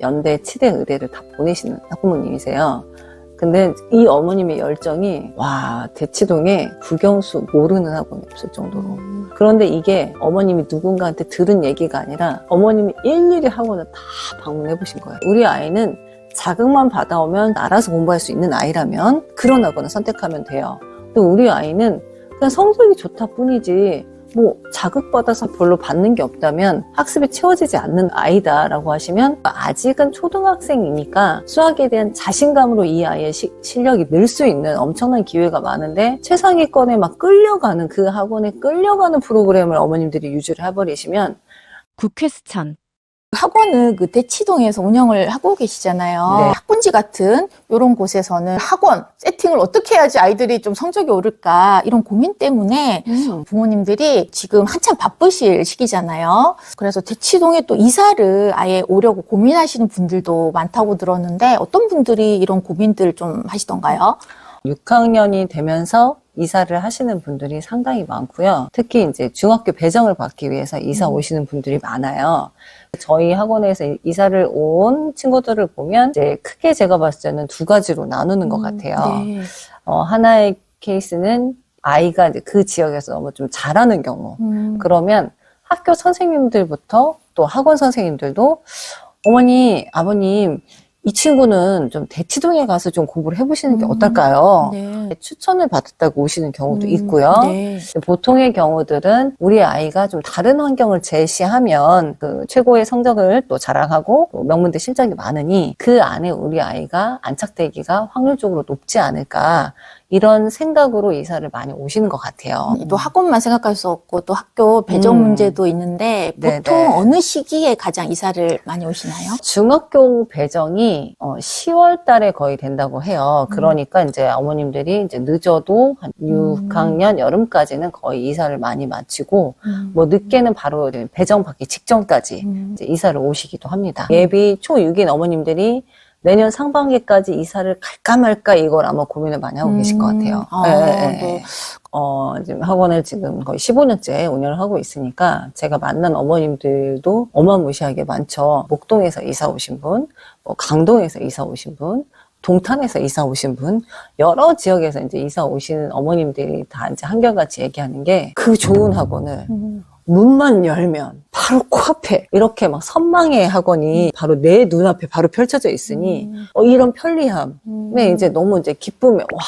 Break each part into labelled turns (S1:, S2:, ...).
S1: 연대, 치대, 의대를 다 보내시는 학부모님이세요. 근데 이 어머님의 열정이 와 대치동에 국영수 모르는 학원이 없을 정도로 그런데 이게 어머님이 누군가한테 들은 얘기가 아니라 어머님이 일일이 학원을 다 방문해 보신 거예요. 우리 아이는 자극만 받아오면 알아서 공부할 수 있는 아이라면 그런 학원을 선택하면 돼요. 근데 우리 아이는 그냥 성적이 좋다 뿐이지 뭐 자극받아서 별로 받는 게 없다면 학습이 채워지지 않는 아이다라고 하시면 아직은 초등학생이니까 수학에 대한 자신감으로 이 아이의 시- 실력이 늘 수 있는 엄청난 기회가 많은데 최상위권에 막 끌려가는 그 학원에 끌려가는 프로그램을 어머님들이 유지를 해버리시면
S2: 국회수천
S3: 학원을 그 대치동에서 운영을 하고 계시잖아요.
S1: 네.
S3: 학군지 같은 이런 곳에서는 학원 세팅을 어떻게 해야지 아이들이 좀 성적이 오를까 이런 고민 때문에 부모님들이 지금 한참 바쁘실 시기잖아요. 그래서 대치동에 또 이사를 아예 오려고 고민하시는 분들도 많다고 들었는데 어떤 분들이 이런 고민들 좀 하시던가요?
S1: 6학년이 되면서 이사를 하시는 분들이 상당히 많고요. 특히 이제 중학교 배정을 받기 위해서 이사
S3: 음.
S1: 오시는 분들이 많아요. 저희 학원에서 이- 이사를 온 친구들을 보면 이제 크게 제가 봤을 때는 두 가지로 나누는 것 같아요.
S3: 네.
S1: 어, 하나의 케이스는 아이가 이제 그 지역에서 너무 좀 잘하는 경우.
S3: 음.
S1: 그러면 학교 선생님들부터 또 학원 선생님들도 어머니, 아버님, 이 친구는 좀 대치동에 가서 좀 공부를 해보시는 게
S3: 음.
S1: 어떨까요?
S3: 네.
S1: 추천을 받았다고 오시는 경우도
S3: 음,
S1: 있고요.
S3: 네.
S1: 보통의 경우들은 우리 아이가 좀 다른 환경을 제시하면 그 최고의 성적을 또 자랑하고 또 명문대 실적이 많으니 그 안에 우리 아이가 안착되기가 확률적으로 높지 않을까 이런 생각으로 이사를 많이 오시는 것 같아요.
S3: 또 학원만 생각할 수 없고 또 학교 배정
S1: 음.
S3: 문제도 있는데
S1: 네네.
S3: 보통 어느 시기에 가장 이사를 많이 오시나요?
S1: 중학교 배정이 10월 달에 거의 된다고 해요. 그러니까 이제 어머님들이 이제 늦어도 한 6학년 여름까지는 거의 이사를 많이 마치고 뭐 늦게는 바로 배정 받기 직전까지
S3: 음.
S1: 이제 이사를 오시기도 합니다. 예비 초 6인 어머님들이 내년 상반기까지 이사를 갈까 말까 이걸 아마 고민을 많이 하고 계실 것 같아요.
S3: 아,
S1: 예, 예, 예.
S3: 네.
S1: 어, 지금 학원을 지금 거의 15년째 운영을 하고 있으니까 제가 만난 어머님들도 어마무시하게 많죠. 목동에서 이사 오신 분, 뭐 강동에서 이사 오신 분, 동탄에서 이사 오신 분, 여러 지역에서 이제 이사 오시는 어머님들이 다 이제 한결같이 얘기하는 게 그 좋은 학원을
S3: 음.
S1: 문만 열면 바로 코앞에 이렇게 막 선망의 학원이 바로 내 눈앞에 바로 펼쳐져 있으니
S3: 음.
S1: 어, 이런 편리함에
S3: 음.
S1: 이제 너무 이제 기쁨에 와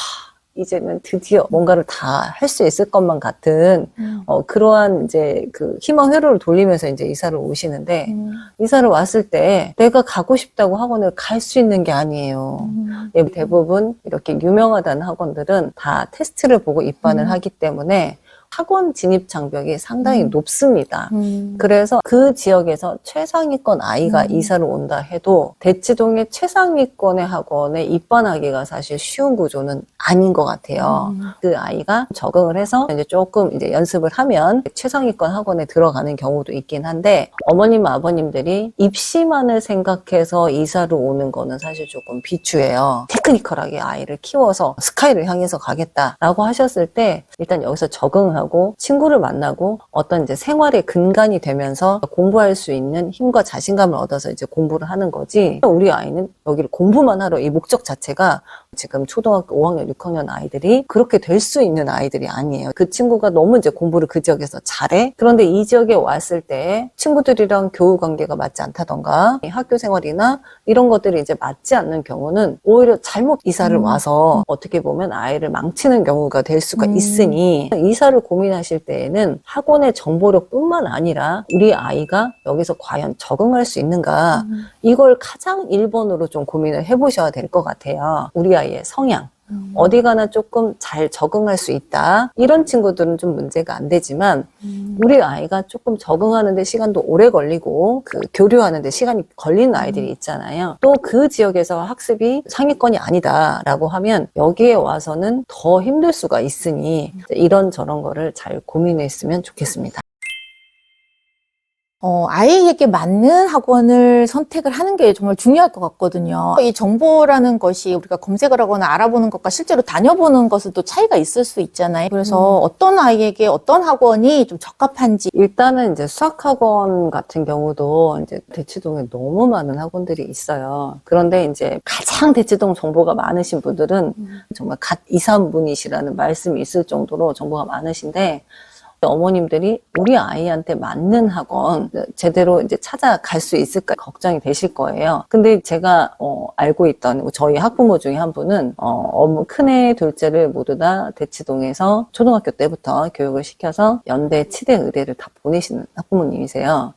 S1: 이제는 드디어 뭔가를 다 할 수 있을 것만 같은
S3: 음.
S1: 어, 그러한 이제 그 희망 회로를 돌리면서 이제 이사를 오시는데
S3: 음.
S1: 이사를 왔을 때 내가 가고 싶다고 학원을 갈 수 있는 게 아니에요.
S3: 음.
S1: 예, 대부분 이렇게 유명하다는 학원들은 다 테스트를 보고 입반을
S3: 음.
S1: 하기 때문에 학원 진입 장벽이 상당히
S3: 음.
S1: 높습니다.
S3: 음.
S1: 그래서 그 지역에서 최상위권 아이가
S3: 음.
S1: 이사를 온다 해도 대치동의 최상위권의 학원에 입반하기가 사실 쉬운 구조는 아닌 것 같아요.
S3: 음.
S1: 그 아이가 적응을 해서 이제 조금 이제 연습을 하면 최상위권 학원에 들어가는 경우도 있긴 한데 어머님 아버님들이 입시만을 생각해서 이사를 오는 거는 사실 조금 비추해요. 테크니컬하게 아이를 키워서 스카이를 향해서 가겠다라고 하셨을 때 일단 여기서 적응 하고 친구를 만나고 어떤 이제 생활의 근간이 되면서 공부할 수 있는 힘과 자신감을 얻어서 이제 공부를 하는 거지. 우리 아이는 여기를 공부만 하러 이 목적 자체가 지금 초등학교 5학년, 6학년 아이들이 그렇게 될 수 있는 아이들이 아니에요. 그 친구가 너무 이제 공부를 그 지역에서 잘해. 그런데 이 지역에 왔을 때 친구들이랑 교우 관계가 맞지 않다던가 이 학교 생활이나 이런 것들이 이제 맞지 않는 경우는 오히려 잘못 이사를
S3: 음.
S1: 와서 어떻게 보면 아이를 망치는 경우가 될 수가
S3: 음.
S1: 있으니 이사를 고민하실 때에는 학원의 정보력뿐만 아니라 우리 아이가 여기서 과연 적응할 수 있는가
S3: 음.
S1: 이걸 가장 1번으로 좀 고민을 해보셔야 될 것 같아요. 우리 아이의 성향.
S3: 음.
S1: 어디 가나 조금 잘 적응할 수 있다. 이런 친구들은 좀 문제가 안 되지만
S3: 음.
S1: 우리 아이가 조금 적응하는데 시간도 오래 걸리고 그 교류하는데 시간이 걸리는 아이들이 있잖아요. 또 그 지역에서 학습이 상위권이 아니다라고 하면 여기에 와서는 더 힘들 수가 있으니 이런 저런 거를 잘 고민했으면 좋겠습니다.
S3: 어, 아이에게 맞는 학원을 선택을 하는 게 정말 중요할 것 같거든요. 이 정보라는 것이 우리가 검색을 하거나 알아보는 것과 실제로 다녀보는 것은 또 차이가 있을 수 있잖아요. 그래서 어떤 아이에게 어떤 학원이 좀 적합한지
S1: 일단은 이제 수학학원 같은 경우도 이제 대치동에 너무 많은 학원들이 있어요. 그런데 이제 가장 대치동 정보가 많으신 분들은 정말 갓 이산 분이시라는 말씀이 있을 정도로 정보가 많으신데 어머님들이 우리 아이한테 맞는 학원 제대로 이제 찾아갈 수 있을까 걱정이 되실 거예요. 근데 제가 어, 알고 있던 저희 학부모 중에 한 분은 어, 큰애 둘째를 모두 다 대치동에서 초등학교 때부터 교육을 시켜서 연대 치대 의대를 다 보내시는 학부모님이세요.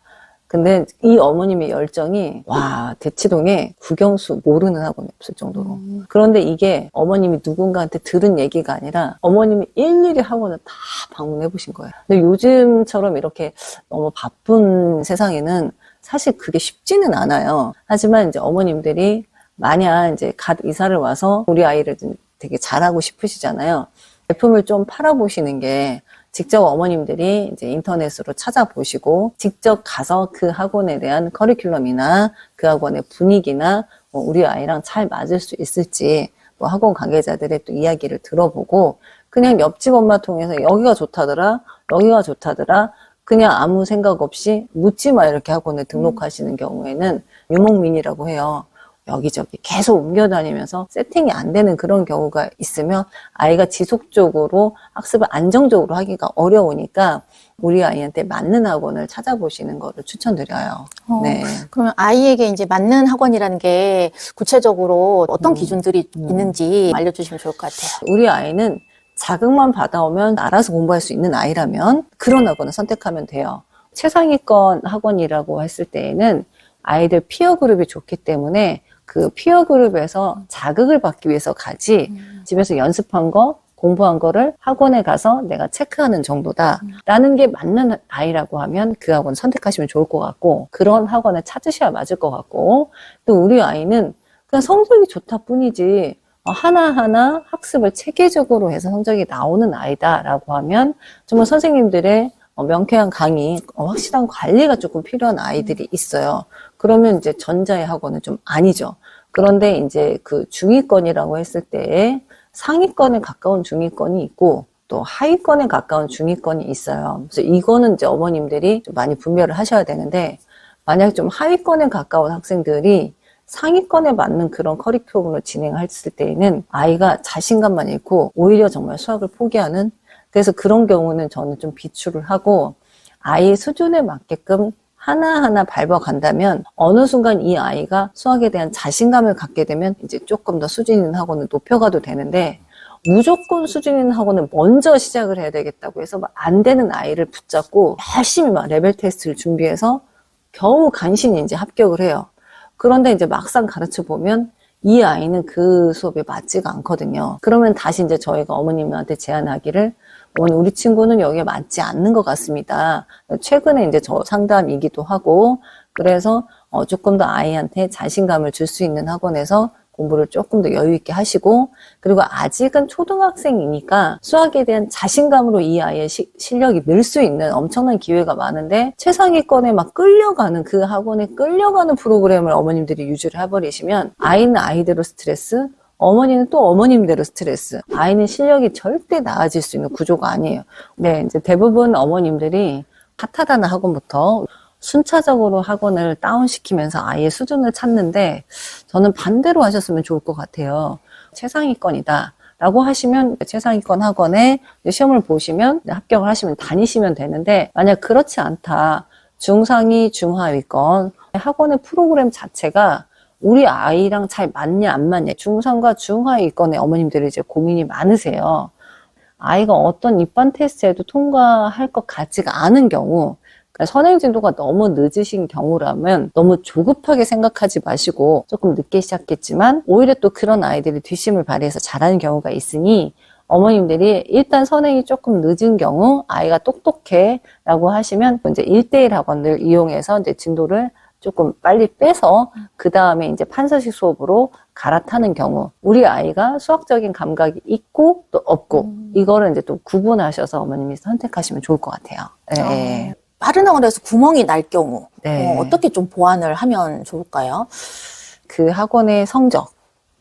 S1: 근데 이 어머님의 열정이 와 대치동에 국영수 모르는 학원이 없을 정도로 그런데 이게 어머님이 누군가한테 들은 얘기가 아니라 어머님이 일일이 학원을 다 방문해 보신 거예요. 근데 요즘처럼 이렇게 너무 바쁜 세상에는 사실 그게 쉽지는 않아요. 하지만 이제 어머님들이 만약 이제 갓 이사를 와서 우리 아이를 좀 되게 잘하고 싶으시잖아요. 제품을 좀 팔아보시는 게 직접 어머님들이 이제 인터넷으로 찾아보시고 직접 가서 그 학원에 대한 커리큘럼이나 그 학원의 분위기나 뭐 우리 아이랑 잘 맞을 수 있을지 뭐 학원 관계자들의 또 이야기를 들어보고 그냥 옆집 엄마 통해서 여기가 좋다더라, 여기가 좋다더라, 그냥 아무 생각 없이 묻지 마 이렇게 학원에 등록하시는 경우에는 유목민이라고 해요. 여기저기 계속 옮겨 다니면서 세팅이 안 되는 그런 경우가 있으면 아이가 지속적으로 학습을 안정적으로 하기가 어려우니까 우리 아이한테 맞는 학원을 찾아보시는 거를 추천드려요.
S3: 어,
S1: 네.
S3: 그러면 아이에게 이제 맞는 학원이라는 게 구체적으로 어떤 기준들이 있는지 알려주시면 좋을 것 같아요.
S1: 우리 아이는 자극만 받아오면 알아서 공부할 수 있는 아이라면 그런 학원을 선택하면 돼요. 최상위권 학원이라고 했을 때에는 아이들 피어 그룹이 좋기 때문에 그 피어 그룹에서 자극을 받기 위해서 가지 집에서 연습한 거 공부한 거를 학원에 가서 내가 체크하는 정도다 라는 게 맞는 아이라고 하면 그 학원 선택하시면 좋을 것 같고 그런 학원을 찾으셔야 맞을 것 같고 또 우리 아이는 그냥 성적이 좋다 뿐이지 어, 하나하나 학습을 체계적으로 해서 성적이 나오는 아이다라고 하면 정말 선생님들의 어, 명쾌한 강의, 어, 확실한 관리가 조금 필요한 아이들이 있어요. 그러면 이제 전자의 학원은 좀 아니죠. 그런데 이제 그 중위권이라고 했을 때에 상위권에 가까운 중위권이 있고 또 하위권에 가까운 중위권이 있어요. 그래서 이거는 이제 어머님들이 좀 많이 분별을 하셔야 되는데 만약 좀 하위권에 가까운 학생들이 상위권에 맞는 그런 커리큘럼을 진행했을 때에는 아이가 자신감만 잃고 오히려 정말 수학을 포기하는 그래서 그런 경우는 저는 좀 비추를 하고 아이 수준에 맞게끔 하나하나 밟아간다면 어느 순간 이 아이가 수학에 대한 자신감을 갖게 되면 이제 조금 더 수준 있는 학원을 높여가도 되는데 무조건 수준 있는 학원을 먼저 시작을 해야 되겠다고 해서 막안 되는 아이를 붙잡고 열심히 막 레벨 테스트를 준비해서 겨우 간신히 이제 합격을 해요. 그런데 이제 막상 가르쳐 보면 이 아이는 그 수업에 맞지가 않거든요. 그러면 다시 이제 저희가 어머님한테 제안하기를 어머니 우리 친구는 여기에 맞지 않는 것 같습니다. 최근에 이제 저 상담이기도 하고 그래서 어, 조금 더 아이한테 자신감을 줄 수 있는 학원에서 공부를 조금 더 여유 있게 하시고 그리고 아직은 초등학생이니까 수학에 대한 자신감으로 이 아이의 시- 실력이 늘 수 있는 엄청난 기회가 많은데 최상위권에 막 끌려가는 그 학원에 끌려가는 프로그램을 어머님들이 유지를 해버리시면 아이는 아이대로 스트레스 어머니는 또 어머님대로 스트레스. 아이는 실력이 절대 나아질 수 있는 구조가 아니에요. 네, 이제 대부분 어머님들이 핫하다는 학원부터 순차적으로 학원을 다운시키면서 아이의 수준을 찾는데 저는 반대로 하셨으면 좋을 것 같아요. 최상위권이다. 라고 하시면 최상위권 학원에 시험을 보시면 합격을 하시면 다니시면 되는데 만약 그렇지 않다. 중상위, 중하위권 학원의 프로그램 자체가 우리 아이랑 잘 맞냐 안 맞냐 중상과 중하위권의 어머님들이 이제 고민이 많으세요. 아이가 어떤 입반 테스트에도 통과할 것 같지가 않은 경우 그러니까 선행 진도가 너무 늦으신 경우라면 너무 조급하게 생각하지 마시고 조금 늦게 시작했지만 오히려 또 그런 아이들이 뒷심을 발휘해서 잘하는 경우가 있으니 어머님들이 일단 선행이 조금 늦은 경우 아이가 똑똑해 라고 하시면 이제 1대1 학원을 이용해서 이제 진도를 조금 빨리 빼서 그 다음에 이제 판서식 수업으로 갈아타는 경우 우리 아이가 수학적인 감각이 있고 또 없고 이거를 이제 또 구분하셔서 어머님이 선택하시면 좋을 것 같아요. 예.
S3: 빠르나고 해서 구멍이 날 경우
S1: 네.
S3: 어, 어떻게 좀 보완을 하면 좋을까요?
S1: 그 학원의 성적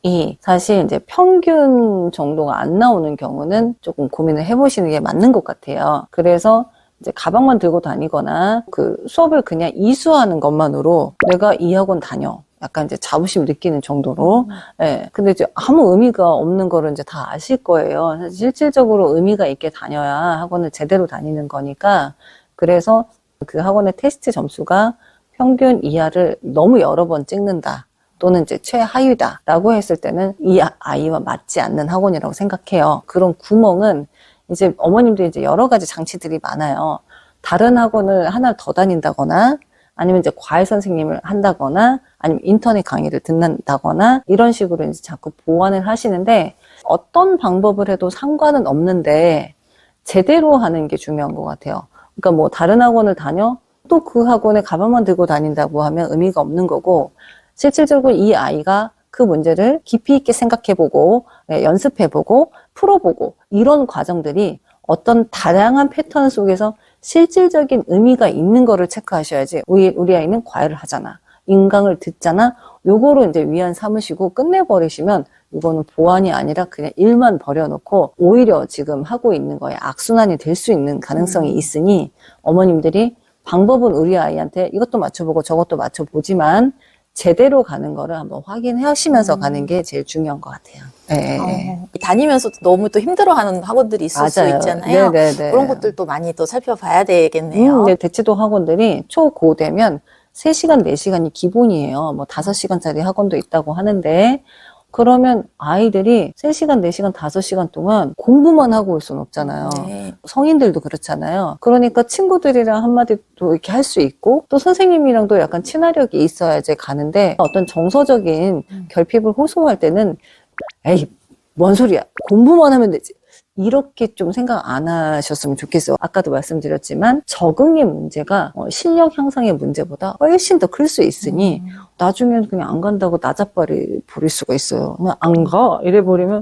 S1: 이 사실 이제 평균 정도가 안 나오는 경우는 조금 고민을 해보시는 게 맞는 것 같아요. 그래서 이제 가방만 들고 다니거나 그 수업을 그냥 이수하는 것만으로 내가 이 학원 다녀. 약간 이제 자부심 느끼는 정도로. 예. 근데 이제 아무 의미가 없는 거를 이제 다 아실 거예요. 사실 실질적으로 의미가 있게 다녀야 학원을 제대로 다니는 거니까. 그래서 그 학원의 테스트 점수가 평균 이하를 너무 여러 번 찍는다. 또는 이제 최하위다라고 했을 때는 이 아- 아이와 맞지 않는 학원이라고 생각해요. 그런 구멍은 이제 어머님들이 이제 여러 가지 장치들이 많아요. 다른 학원을 하나 더 다닌다거나 아니면 이제 과외 선생님을 한다거나 아니면 인터넷 강의를 듣는다거나 이런 식으로 이제 자꾸 보완을 하시는데 어떤 방법을 해도 상관은 없는데 제대로 하는 게 중요한 것 같아요. 그러니까 뭐 다른 학원을 다녀 또 그 학원에 가방만 들고 다닌다고 하면 의미가 없는 거고 실질적으로 이 아이가 그 문제를 깊이 있게 생각해보고 예, 연습해보고 풀어보고 이런 과정들이 어떤 다양한 패턴 속에서 실질적인 의미가 있는 거를 체크하셔야지 우리, 우리 아이는 과외를 하잖아. 인강을 듣잖아? 요거로 이제 위안 삼으시고 끝내버리시면 이거는 보완이 아니라 그냥 일만 버려놓고 오히려 지금 하고 있는 거에 악순환이 될 수 있는 가능성이 있으니 어머님들이 방법은 우리 아이한테 이것도 맞춰보고 저것도 맞춰보지만 제대로 가는 거를 한번 확인하시면서 가는 게 제일 중요한 것 같아요. 네.
S3: 어, 다니면서도 너무 또 힘들어하는 학원들이 있을 수 있잖아요.
S1: 네네네.
S3: 그런 것들도 많이 또 살펴봐야 되겠네요.
S1: 음, 네, 대치도 학원들이 초고 되면 3시간, 4시간이 기본이에요. 뭐 5시간짜리 학원도 있다고 하는데, 그러면 아이들이 3시간, 4시간, 5시간 동안 공부만 하고 올 수는 없잖아요.
S3: 네.
S1: 성인들도 그렇잖아요. 그러니까 친구들이랑 한마디도 이렇게 할 수 있고, 또 선생님이랑도 약간 친화력이 있어야지 가는데, 어떤 정서적인 결핍을 호소할 때는, 에이, 뭔 소리야. 공부만 하면 되지. 이렇게 좀 생각 안 하셨으면 좋겠어요. 아까도 말씀드렸지만 적응의 문제가 어, 실력 향상의 문제보다 훨씬 더 클 수 있으니 나중에는 그냥 안 간다고 나자빠리 부릴 수가 있어요. 그냥 안 가. 이래 버리면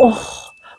S1: 어,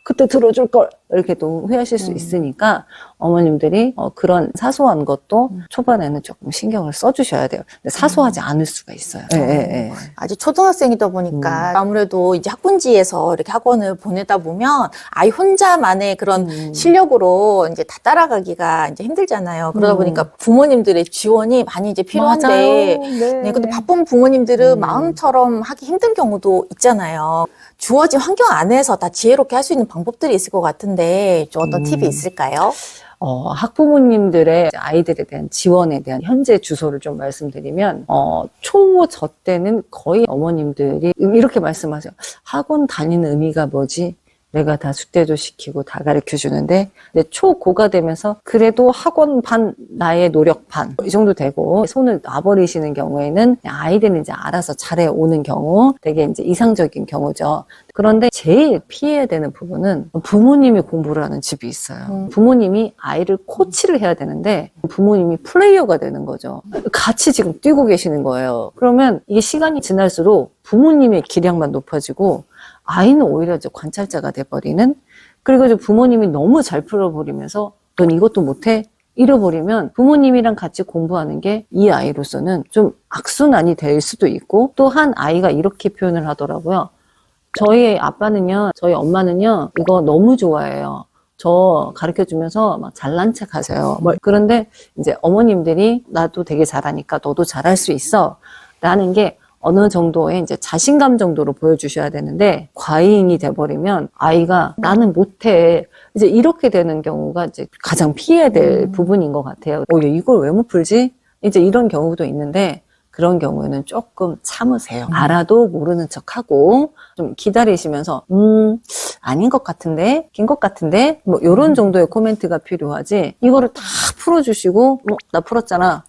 S1: 그때 들어줄 걸 이렇게 또 후회하실 수 있으니까 어머님들이 어, 그런 사소한 것도 초반에는 조금 신경을 써주셔야 돼요. 근데 사소하지 않을 수가 있어요. 예, 예, 예.
S3: 아직 초등학생이다 보니까 아무래도 이제 학군지에서 이렇게 학원을 보내다 보면 아이 혼자만의 그런
S1: 음.
S3: 실력으로 이제 다 따라가기가 이제 힘들잖아요. 그러다
S1: 음.
S3: 보니까 부모님들의 지원이 많이 이제 필요한데
S1: 맞아요.
S3: 네, 근데 바쁜 부모님들은
S1: 음.
S3: 마음처럼 하기 힘든 경우도 있잖아요. 주어진 환경 안에서 다 지혜롭게 할 수 있는 방법들이 있을 것 같은데 좀 어떤
S1: 음.
S3: 팁이 있을까요?
S1: 어, 학부모님들의 아이들에 대한 지원에 대한 현재 주소를 좀 말씀드리면, 어, 초, 저 때는 거의 어머님들이 이렇게 말씀하세요. 학원 다니는 의미가 뭐지? 내가 다 숙제도 시키고 다 가르쳐 주는데, 근데 초고가 되면서 그래도 학원 반, 나의 노력 반, 이 정도 되고, 손을 놔버리시는 경우에는 아이들은 이제 알아서 잘해 오는 경우, 되게 이제 이상적인 경우죠. 그런데 제일 피해야 되는 부분은 부모님이 공부를 하는 집이 있어요.
S3: 음.
S1: 부모님이 아이를 코치를 해야 되는데 부모님이 플레이어가 되는 거죠. 같이 지금 뛰고 계시는 거예요. 그러면 이게 시간이 지날수록 부모님의 기량만 높아지고 아이는 오히려 이제 관찰자가 돼버리는 그리고 이제 부모님이 너무 잘 풀어버리면서 넌 이것도 못해? 잃어버리면 부모님이랑 같이 공부하는 게 이 아이로서는 좀 악순환이 될 수도 있고 또 한 아이가 이렇게 표현을 하더라고요. 저희 아빠는요, 저희 엄마는요, 이거 너무 좋아해요. 저 가르쳐 주면서 막 잘난 척 하세요. 뭐, 그런데 이제 어머님들이 나도 되게 잘하니까 너도 잘할 수 있어. 라는 게 어느 정도의 이제 자신감 정도로 보여주셔야 되는데 과잉이 돼버리면 아이가 나는 못해. 이제 이렇게 되는 경우가 이제 가장 피해야 될 부분인 것 같아요. 어, 얘 이걸 왜 못 풀지? 이제 이런 경우도 있는데 그런 경우에는 조금 참으세요. 알아도 모르는 척하고 좀 기다리시면서 음 아닌 것 같은데 긴 것 같은데 뭐 이런 정도의 코멘트가 필요하지 이거를 다 풀어주시고 뭐, 나 풀었잖아.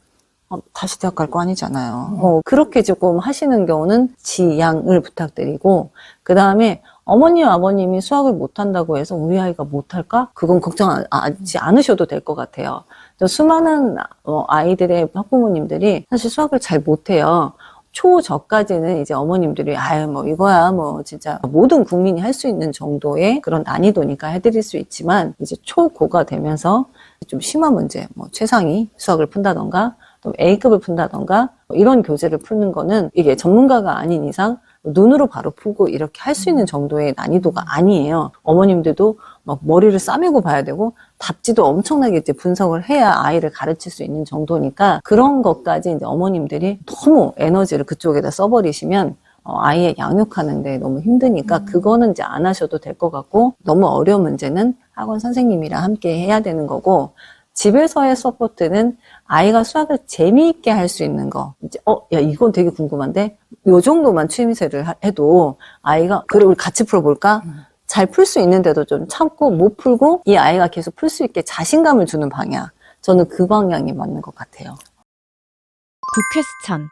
S1: 어, 다시 대학 갈 거 아니잖아요. 어, 그렇게 조금 하시는 경우는 지양을 부탁드리고 그 다음에 어머님 아버님이 수학을 못한다고 해서 우리 아이가 못할까? 그건 걱정하지 않으셔도 될 것 같아요. 저 수많은 어, 아이들의 학부모님들이 사실 수학을 잘 못해요. 초저까지는 이제 어머님들이 아유 뭐 이거야 뭐 진짜 모든 국민이 할 수 있는 정도의 그런 난이도니까 해드릴 수 있지만 이제 초고가 되면서 좀 심한 문제, 뭐 최상위 수학을 푼다던가 또 A급을 푼다던가 뭐 이런 교재를 푸는 거는 이게 전문가가 아닌 이상 눈으로 바로 풀고 이렇게 할 수 있는 정도의 난이도가 아니에요. 어머님들도 막 머리를 싸매고 봐야 되고 답지도 엄청나게 이제 분석을 해야 아이를 가르칠 수 있는 정도니까 그런 것까지 이제 어머님들이 너무 에너지를 그쪽에다 써버리시면 어, 아이의 양육하는데 너무 힘드니까 그거는 이제 안 하셔도 될 것 같고 너무 어려운 문제는 학원 선생님이랑 함께 해야 되는 거고 집에서의 서포트는 아이가 수학을 재미있게 할 수 있는 거. 이제 어, 야 이건 되게 궁금한데 요 정도만 취임새를 하- 해도 아이가 그래 우리 같이 풀어볼까? 잘 풀 수 있는데도 좀 참고 못 풀고 이 아이가 계속 풀 수 있게 자신감을 주는 방향. 저는 그 방향이 맞는 것 같아요.
S2: 국회수천